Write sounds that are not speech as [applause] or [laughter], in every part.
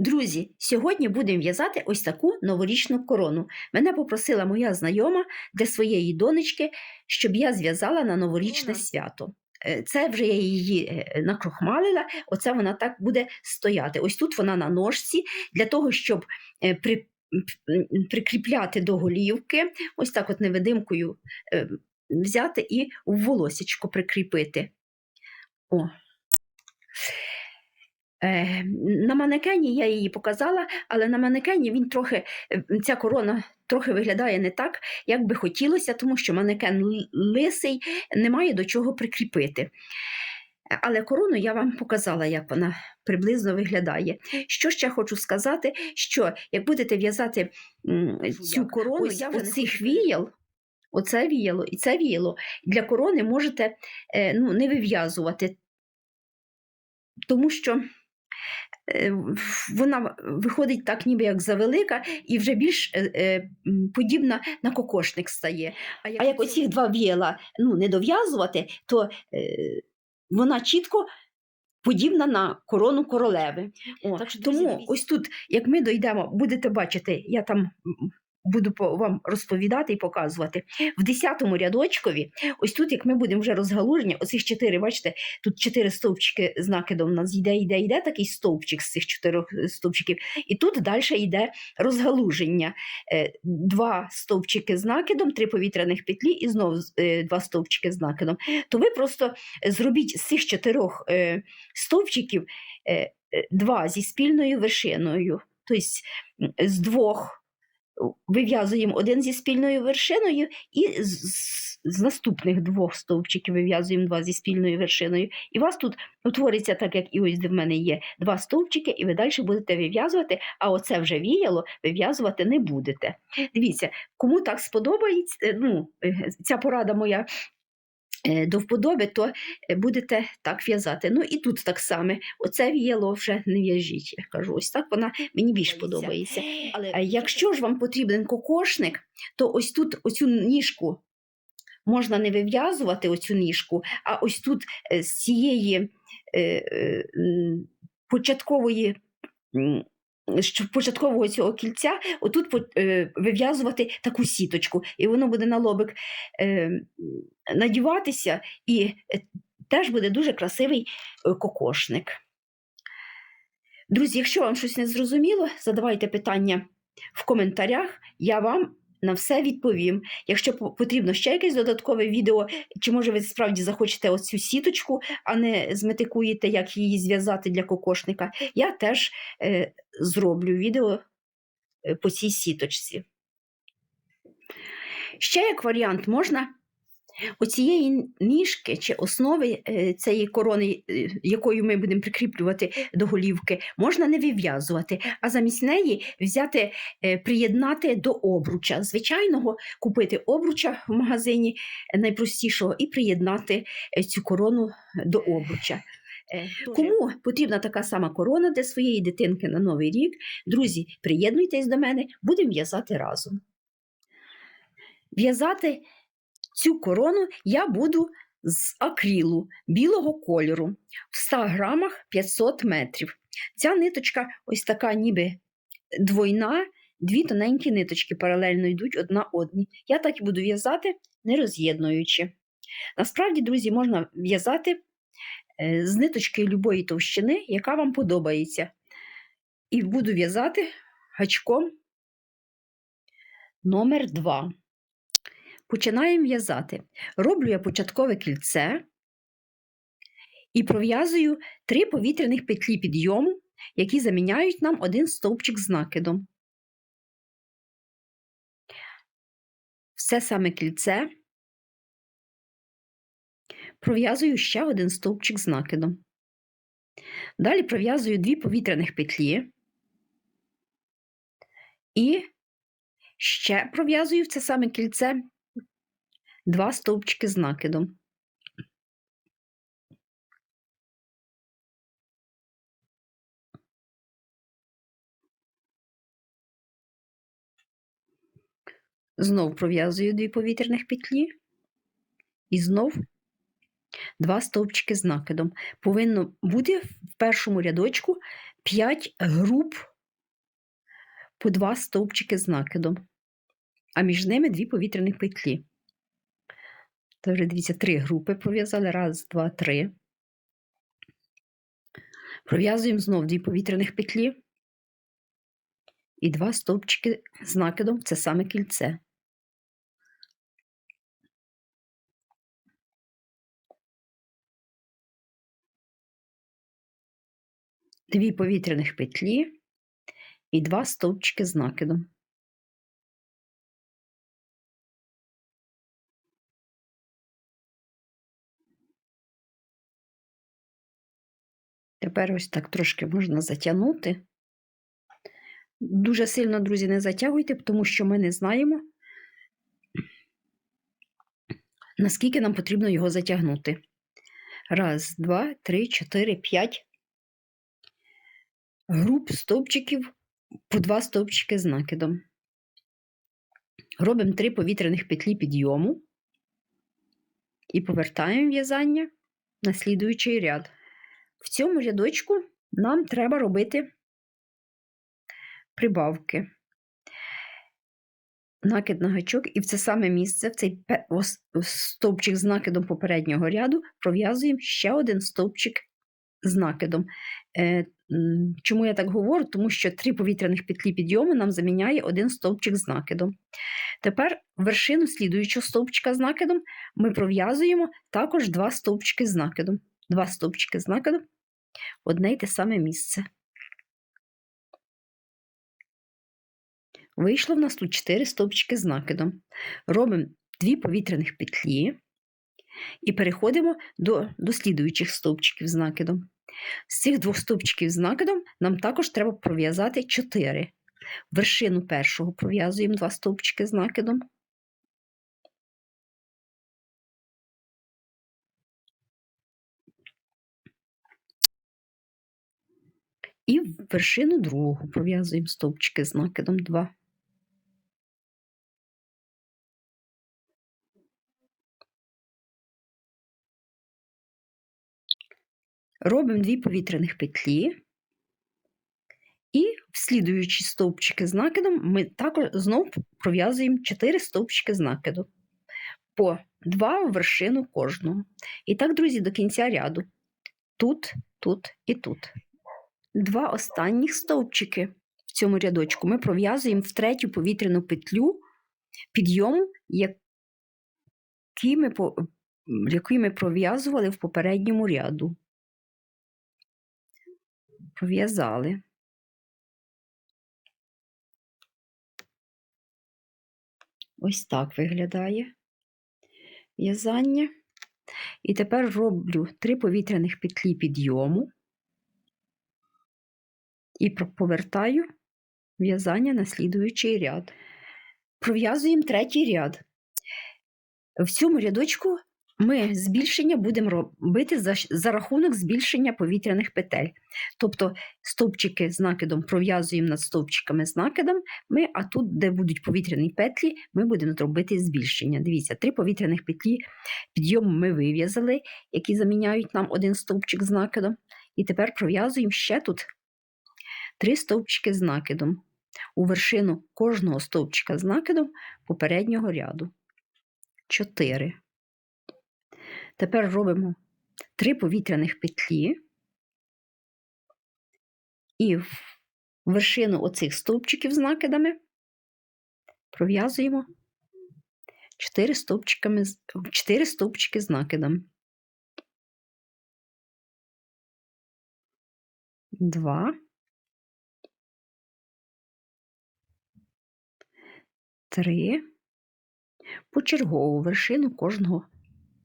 Друзі, сьогодні будемо в'язати ось таку новорічну корону. Мене попросила моя знайома для своєї донечки, щоб я зв'язала на новорічне свято. Е, Це вже я її е, накрохмалила, оце вона так буде стояти. Ось тут вона на ножці, для того, щоб е, при, прикріпляти до голівки, ось так от невидимкою взяти і в волосечко прикріпити. О. Е, на манекені я її показала, але на манекені він трохи, ця корона трохи виглядає не так, як би хотілося, тому що манекен лисий, немає до чого прикріпити. Але корону я вам показала, як вона приблизно виглядає. Що ще хочу сказати, що як будете в'язати цю корону, Ось я вже цих віял, оце віяло і це віяло, для корони можете е, ну, не вив'язувати, тому що вона виходить так, ніби як завелика, і вже більш е, е, подібна на кокошник стає. А як, оці два віяла ну, не дов'язувати, то е, вона чітко подібна на корону королеви. О, Так що, тому дивіться. ось тут, як ми дійдемо, будете бачити, я там. Буду вам розповідати і показувати. В 10-му рядочкові, ось тут, як ми будемо вже розгалужені, оцих чотири, бачите, тут чотири стовпчики з накидом у нас йде, йде, йде такий стовпчик з цих чотирьох е, стовпчиків. І тут далі йде розгалуження. Е, Два стовпчики з накидом, три повітряних петлі і знову е, два стовпчики з накидом. То ви просто зробіть з цих чотирьох стовпчиків два зі спільною вершиною. Тобто з двох вив'язуємо один зі спільною вершиною, і з, з- наступних двох стовпчиків вив'язуємо два зі спільною вершиною. І у вас тут утвориться так, як і ось в мене є два стовпчики, і ви далі будете вив'язувати, а оце вже віяло, вив'язувати не будете. Дивіться, кому так сподобається, ну, е, ця порада моя. Е, До вподоби, то е, будете так в'язати. Ну і тут так само. Оце віяло вже не в'яжіть. Я кажу, ось так вона мені більш подобається. Але якщо ж вам потрібен кокошник, то ось тут оцю ніжку можна не вив'язувати оцю ніжку, а ось тут е, з цієї е, е, початкової. Що початкового цього кільця отут е, вив'язувати таку сіточку, і воно буде на лобик е, надіватися, і е, теж буде дуже красивий кокошник. Друзі, якщо вам щось не зрозуміло, задавайте питання в коментарях, я вам на все відповім. Якщо потрібно ще якесь додаткове відео, чи може ви справді захочете оцю сіточку, а не зметикуєте, як її зв'язати для кокошника, я теж е, зроблю відео е, по цій сіточці. Ще як варіант можна оцієї ніжки чи основи е, цієї корони, е, якою ми будемо прикріплювати до голівки, можна не вив'язувати, а замість неї взяти, е, приєднати до обруча. Звичайного купити обруча в магазині найпростішого і приєднати цю корону до обруча. Кому потрібна така сама корона для своєї дитинки на Новий рік? Друзі, приєднуйтесь до мене, будемо в'язати разом. В'язати цю корону я буду з акрилу білого кольору в 100 грамах 500 метрів. Ця ниточка ось така ніби двойна, дві тоненькі ниточки паралельно йдуть одна одній. Я так і буду в'язати, не роз'єднуючи. Насправді, друзі, можна в'язати е, з ниточки любої товщини, яка вам подобається. І буду в'язати гачком номер 2. Починаємо в'язати. Роблю я початкове кільце і пров'язую три повітряних петлі підйому, які заміняють нам один стовпчик з накидом. Все саме кільце пров'язую ще один стовпчик з накидом. Далі пров'язую дві повітряних петлі і ще пров'язую в це саме кільце два стовпчики з накидом. Знов пров'язую дві повітряних петлі і знов два стовпчики з накидом. Повинно бути в першому рядочку 5 груп по два стовпчики з накидом, а між ними дві повітряних петлі. То вже дивіться, три групи пров'язали. Раз, два, три. Пров'язуємо знов дві повітряних петлі і два стовпчики з накидом це саме кільце. Дві повітряних петлі і два стовпчики з накидом. Тепер ось так трошки можна затягнути. Дуже сильно, друзі, не затягуйте, тому що ми не знаємо, наскільки нам потрібно його затягнути. Раз, два, три, чотири, п'ять груп стовпчиків по два стовпчики з накидом. Робимо три повітряних петлі підйому і повертаємо в'язання на слідуючий ряд. В цьому рядочку нам треба робити прибавки. Накид на гачок, і в це саме місце, в цей стовпчик з накидом попереднього ряду, пров'язуємо ще один стовпчик з накидом. Е, чому я так говорю? Тому що три повітряних петлі підйому нам заміняє один стовпчик з накидом. Тепер вершину слідуючого стовпчика з накидом ми пров'язуємо також два стовпчики з накидом. Два стовпчики з накидом, одне й те саме місце. Вийшло в нас тут 4 стовпчики з накидом. Робимо дві повітряних петлі і переходимо до, до слідуючих стовпчиків з накидом. З цих двох стовпчиків з накидом нам також треба пров'язати 4. Вершину першого пров'язуємо два стовпчики з накидом. І в вершину другого пров'язуємо стовпчики з накидом 2. Робимо дві повітряних петлі, і в слідуючі стовпчики з накидом ми також знову пров'язуємо 4 стовпчики з накиду по 2 в вершину кожного. І так, друзі, до кінця ряду. Тут, тут і тут. Два останніх стовпчики в цьому рядочку ми пров'язуємо в третю повітряну петлю підйому, який ми, який ми пров'язували в попередньому ряду пов'язали. Ось так виглядає в'язання. І тепер роблю три повітряних петлі підйому і повертаю в'язання на слідуючий ряд. Пров'язуємо третій ряд. В цьому рядочку ми збільшення будемо робити за за рахунок збільшення повітряних петель. Тобто стовпчики з накидом пров'язуємо над стовпчиками з накидом, ми, а тут, де будуть повітряні петлі, ми будемо робити збільшення. Дивіться, три повітряних петлі підйому ми вив'язали, які заміняють нам один стовпчик з накидом. І тепер пров'язуємо ще тут три стовпчики з накидом у вершину кожного стовпчика з накидом попереднього ряду. Чотири. Тепер робимо три повітряних петлі і в вершину оцих стовпчиків з накидами пров'язуємо 4 стовпчиками, 4 стовпчики з накидом. Два. Три. Почергову вершину кожного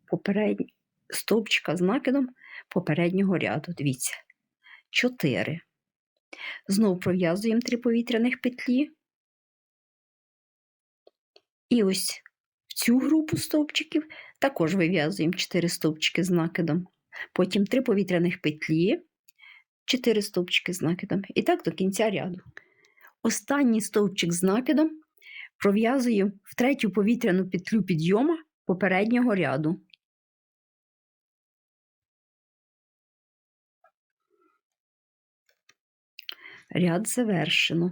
попереднього стовпчика з накидом попереднього ряду. Дивіться. 4. Знову пров'язуємо 3 повітряних петлі. І ось в цю групу стовпчиків також вив'язуємо 4 стовпчики з накидом. Потім 3 повітряних петлі, 4 стовпчики з накидом. І так до кінця ряду. Останній стовпчик з накидом пров'язую в третю повітряну петлю підйома попереднього ряду. Ряд завершено.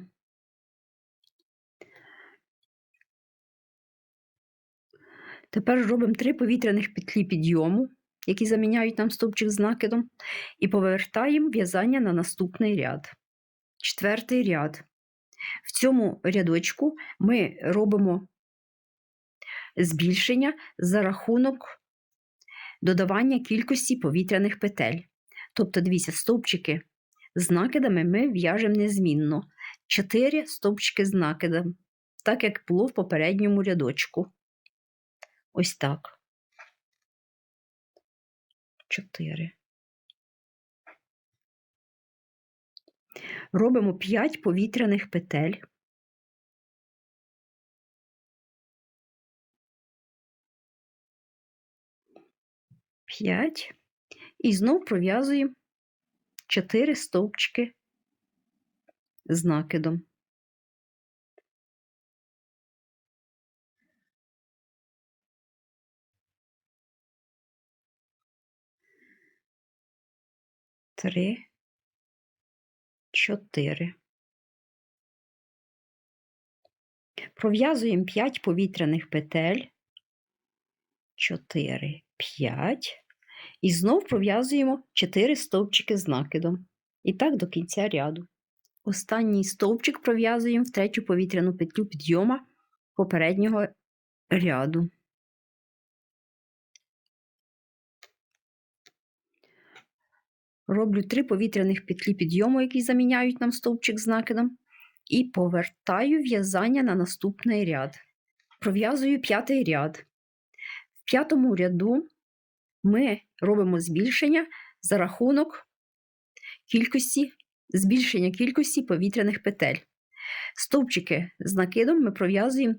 Тепер робимо три повітряних петлі підйому, які заміняють нам стовпчик з накидом, і повертаємо в'язання на наступний ряд. Четвертий ряд. В цьому рядочку ми робимо збільшення за рахунок додавання кількості повітряних петель. Тобто, дивіться, стовпчики з накидами ми в'яжемо незмінно. 4 стовпчики з накидом, так як було в попередньому рядочку. Ось так. 4. Робимо 5 повітряних петель. П'ять. І знов пров'язуємо 4 стовпчики з накидом. Три, чотири. Пров'язуємо 5 повітряних петель. 4, 5. І знов пров'язуємо 4 стовпчики з накидом. І так до кінця ряду. Останній стовпчик пров'язуємо в третю повітряну петлю підйома попереднього ряду. Роблю 3 повітряних петлі підйому, які заміняють нам стовпчик з накидом, і повертаю в'язання на наступний ряд. Пров'язую п'ятий ряд. В п'ятому ряду ми робимо збільшення за рахунок кількості, збільшення кількості повітряних петель. Стовпчики з накидом ми пров'язуємо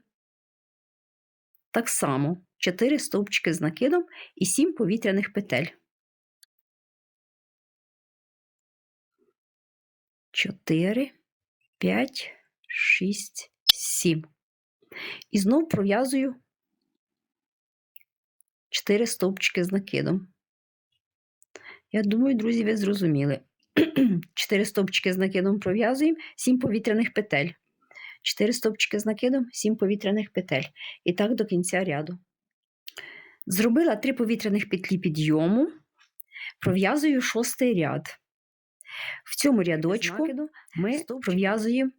так само 4 стовпчики з накидом і 7 повітряних петель. 4, 5, 6, 7. І знов пров'язую 4 стовпчики з накидом. Я думаю, друзі, ви зрозуміли. [clears throat] 4 стовпчики з накидом пров'язуємо, 7 повітряних петель. 4 стовпчики з накидом, 7 повітряних петель. І так до кінця ряду. Зробила 3 повітряних петлі підйому, пров'язую шостий ряд. В цьому рядочку ми пров'язуємо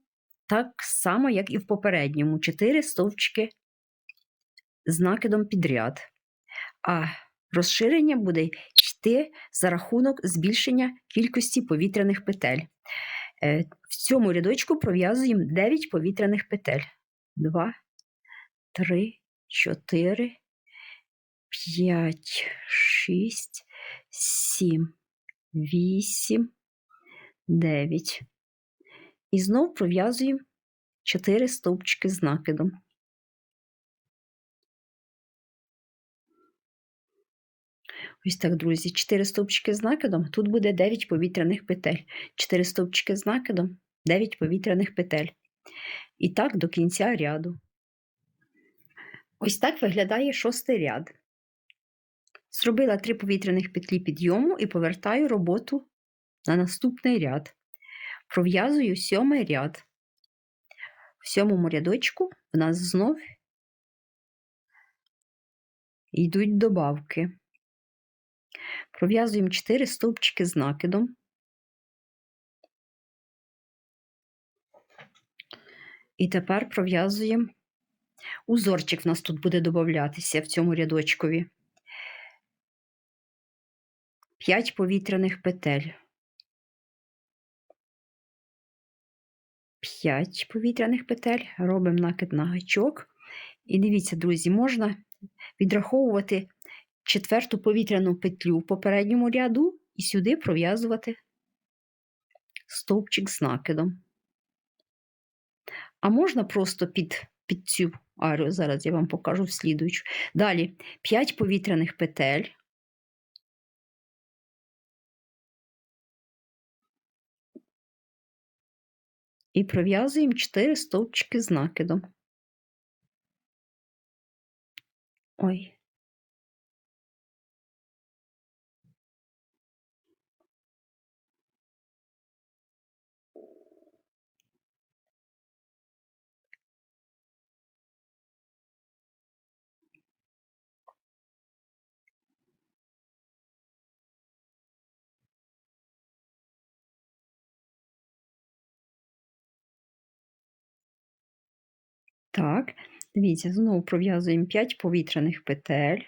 так само, як і в попередньому, 4 стовпчики з накидом підряд. А розширення буде йти за рахунок збільшення кількості повітряних петель. Е, В цьому рядочку пров'язуємо 9 повітряних петель. 2, 3, 4, 5, 6, 7, 8, 9. І знов пров'язуємо 4 стовпчики з накидом. Ось так, друзі, 4 стовпчики з накидом, тут буде 9 повітряних петель. 4 стовпчики з накидом, 9 повітряних петель. І так до кінця ряду. Ось так виглядає шостий ряд. Зробила 3 повітряних петлі підйому і повертаю роботу на наступний ряд. Пров'язую сьомий ряд. В сьомому рядочку в нас знов йдуть добавки. Пров'язуємо 4 стовпчики з накидом. І тепер пров'язуємо узорчик в нас тут буде додатися в цьому рядочкові. 5 повітряних петель. 5 повітряних петель, робимо накид на гачок. І дивіться, друзі, можна відраховувати четверту повітряну петлю в попередньому ряду і сюди пров'язувати стовпчик з накидом. А можна просто під, під цю арію, зараз я вам покажу в слідуючу. Далі 5 повітряних петель. І пров'язуємо 4 стовпчики з накидом. Ой. Так, дивіться, знову пров'язуємо 5 повітряних петель.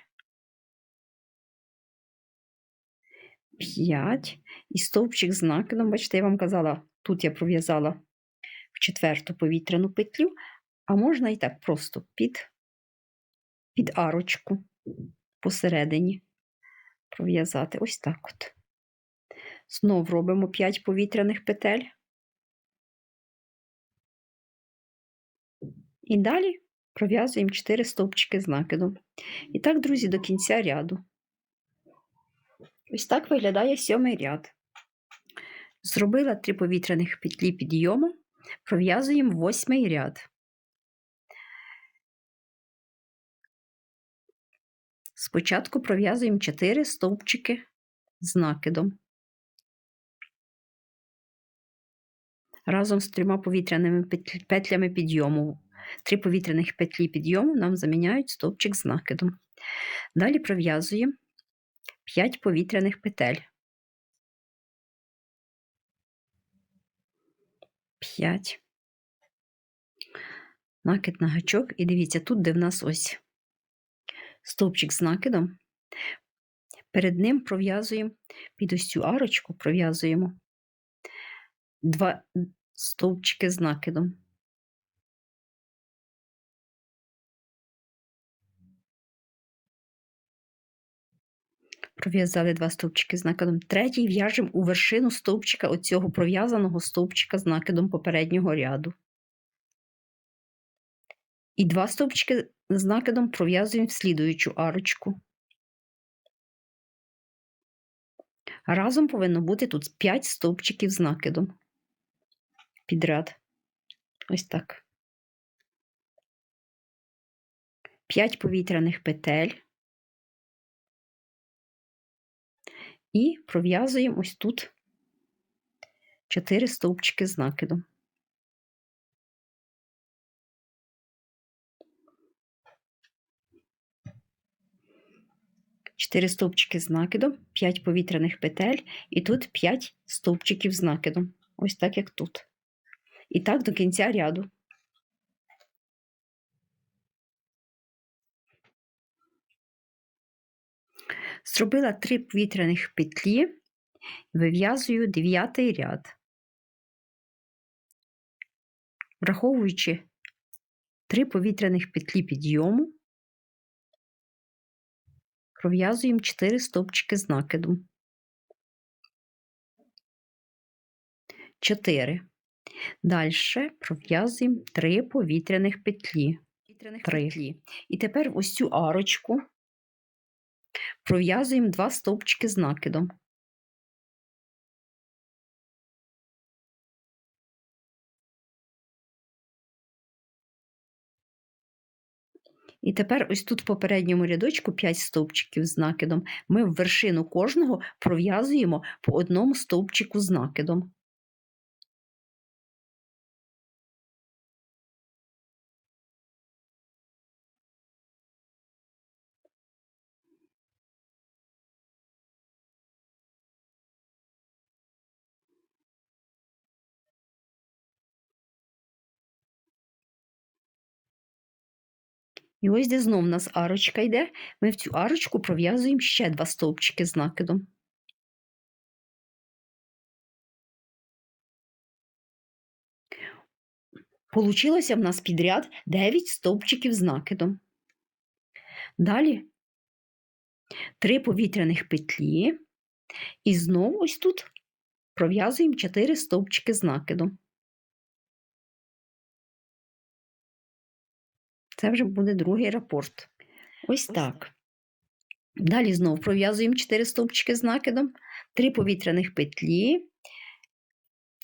5. І стовпчик з накидом, бачите, я вам казала, тут я пров'язала в четверту повітряну петлю, а можна і так просто під, під арочку посередині пров'язати. Ось так от. Знов робимо 5 повітряних петель. І далі пров'язуємо 4 стовпчики з накидом. І так, друзі, до кінця ряду. Ось так виглядає сьомий ряд. Зробила 3 повітряних петлі підйому, пров'язуємо восьмий ряд. Спочатку пров'язуємо 4 стовпчики з накидом. Разом з трьома повітряними петлями підйому Три повітряних петлі підйому нам заміняють стовпчик з накидом. Далі пров'язуємо 5 повітряних петель. 5. Накид на гачок. І дивіться, тут, де в нас ось стовпчик з накидом, перед ним пров'язуємо під ось цю арочку пров'язуємо два стовпчики з накидом. Пров'язали два стовпчики з накидом. Третій в'яжемо у вершину стовпчика оцього пров'язаного стовпчика з накидом попереднього ряду. І два стовпчики з накидом пров'язуємо в слідуючу арочку. Разом повинно бути тут 5 стовпчиків з накидом. Підряд. Ось так. 5 повітряних петель. І пров'язуємо ось тут 4 стовпчики з накидом. Чотири стовпчики з накидом, 5 повітряних петель, і тут 5 стовпчиків з накидом. Ось так, як тут. І так до кінця ряду. Зробила три повітряних петлі, вив'язую дев'ятий ряд, враховуючи три повітряних петлі підйому, пров'язуємо 4 стовпчики з накидом. 4. Далі пров'язуємо 3 повітряних петлі. 3. І тепер ось цю арочку Пров'язуємо два стовпчики з накидом. І тепер ось тут в попередньому рядочку 5 стовпчиків з накидом. Ми в вершину кожного пров'язуємо по одному стовпчику з накидом. І ось де знов у нас арочка йде, ми в цю арочку пров'язуємо ще два стовпчики з накидом. Получилося в нас підряд 9 стовпчиків з накидом. Далі 3 повітряних петлі, і знову ось тут пров'язуємо 4 стовпчики з накидом. Це вже буде другий рапорт. Ось так. Далі знову пров'язуємо 4 стовпчики з накидом, 3 повітряних петлі.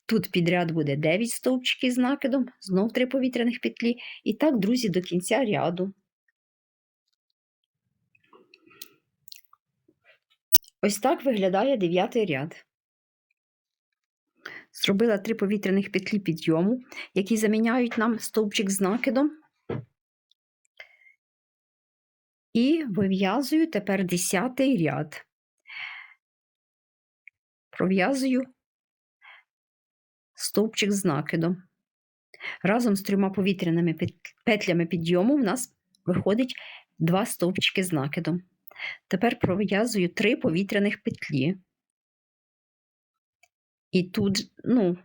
Тут підряд буде 9 стовпчиків з накидом, знов 3 повітряних петлі. І так, друзі, до кінця ряду. Ось так виглядає дев'ятий ряд. Зробила 3 повітряних петлі підйому, які заміняють нам стовпчик з накидом. І вив'язую тепер десятий ряд. Пров'язую стовпчик з накидом. Разом з трьома повітряними пет- петлями підйому в нас виходить два стовпчики з накидом. Тепер пров'язую три повітряних петлі. І тут, ну,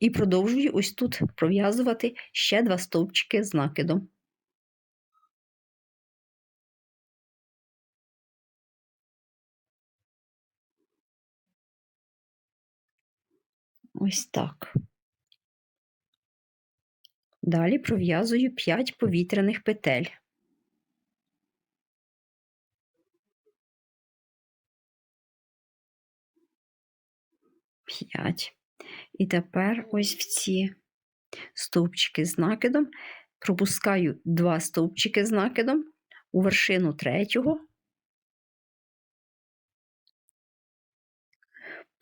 і продовжую ось тут пров'язувати ще два стовпчики з накидом. Ось так. Далі пров'язую 5 повітряних петель. П'ять. І тепер ось в ці стовпчики з накидом пропускаю два стовпчики з накидом у вершину третього.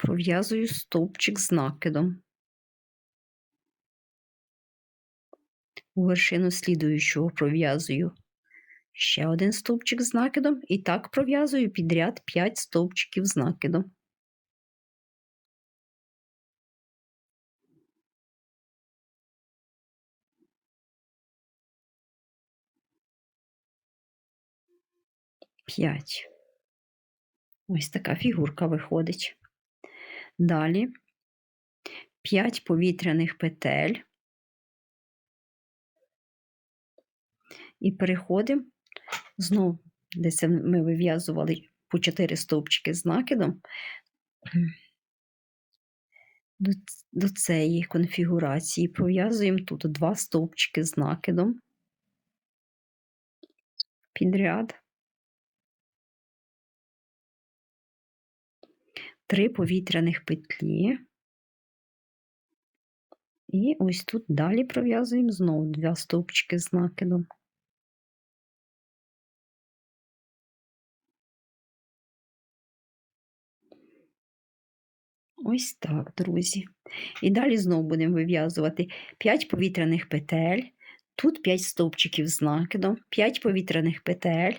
Пров'язую стовпчик з накидом. У вершину слідуючого пров'язую ще один стовпчик з накидом, і так пров'язую підряд 5 стовпчиків з накидом. П'ять. Ось така фігурка виходить. Далі 5 повітряних петель. І переходимо знову, де це ми вив'язували по 4 стовпчики з накидом до, до цієї конфігурації. Пров'язуємо тут два стовпчики з накидом підряд. Три повітряних петлі. І ось тут далі пров'язуємо знову два стовпчики з накидом. Ось так, друзі. І далі знову будемо вив'язувати 5 повітряних петель. Тут 5 стовпчиків з накидом, 5 повітряних петель,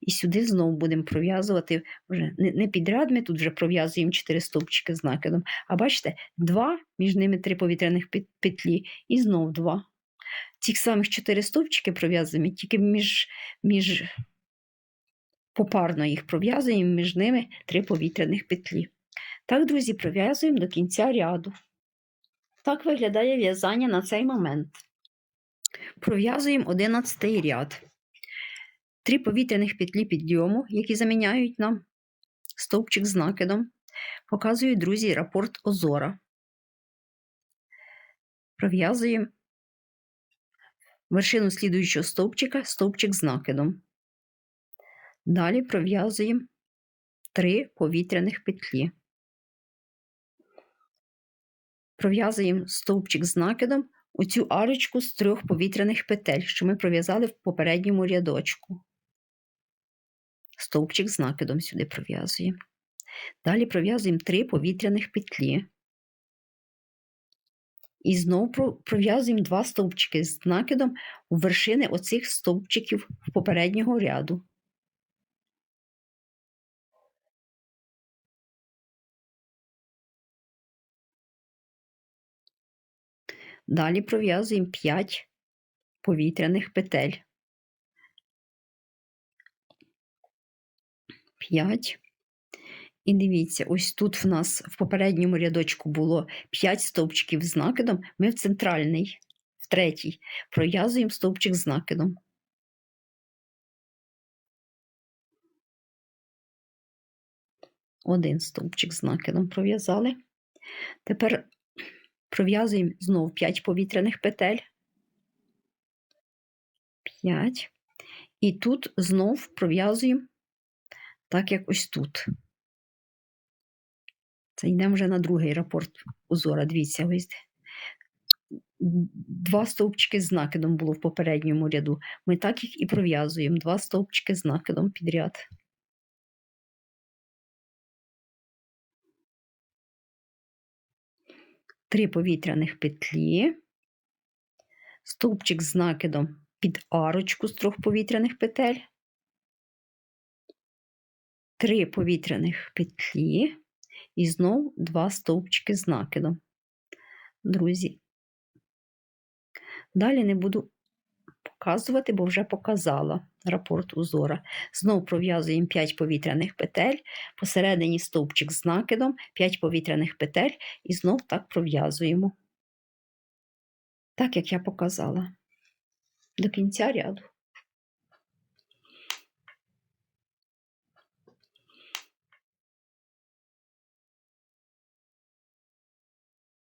і сюди знову будемо пров'язувати вже не, підряд, ми тут вже пров'язуємо 4 стовпчики з накидом. А бачите, 2, між ними 3 повітряних петлі, і знову 2. Цих самих 4 стовпчики пров'язуємо, тільки між, між попарно їх пров'язуємо, між ними 3 повітряних петлі. Так, друзі, пров'язуємо до кінця ряду. Так виглядає в'язання на цей момент. Пров'язуємо 11 ряд. Три повітряних петлі підйому, які заміняють нам стовпчик з накидом. Показую, друзі, рапорт озора. Пров'язуємо вершину слідуючого стовпчика, стовпчик з накидом. Далі пров'язуємо три повітряних петлі. Пров'язуємо стовпчик з накидом у цю арочку з трьох повітряних петель, що ми пров'язали в попередньому рядочку. Стовпчик з накидом сюди пров'язуємо. Далі пров'язуємо три повітряних петлі. І знову про- пров'язуємо два стовпчики з накидом у вершини оцих стовпчиків попереднього ряду. Далі пров'язуємо 5 повітряних петель. 5. І дивіться, ось тут в нас в попередньому рядочку було 5 стовпчиків з накидом. Ми в центральний, в третій, пров'язуємо стовпчик з накидом. Один стовпчик з накидом пров'язали. Тепер пров'язуємо знов 5 повітряних петель. 5. І тут знов пров'язуємо так, як ось тут. Це йдемо вже на другий рапорт узора. Дивіться, ось. Два стовпчики з накидом було в попередньому ряду. Ми так їх і пров'язуємо. Два стовпчики з накидом підряд. Три повітряних петлі. Стовпчик з накидом під арочку з трьох повітряних петель. Три повітряних петлі. І знов два стовпчики з накидом. Друзі, далі не буду показувати, бо вже показала рапорт узора. Знов пров'язуємо 5 повітряних петель, посередині стовпчик з накидом, 5 повітряних петель і знов так пров'язуємо. Так, як я показала. До кінця ряду.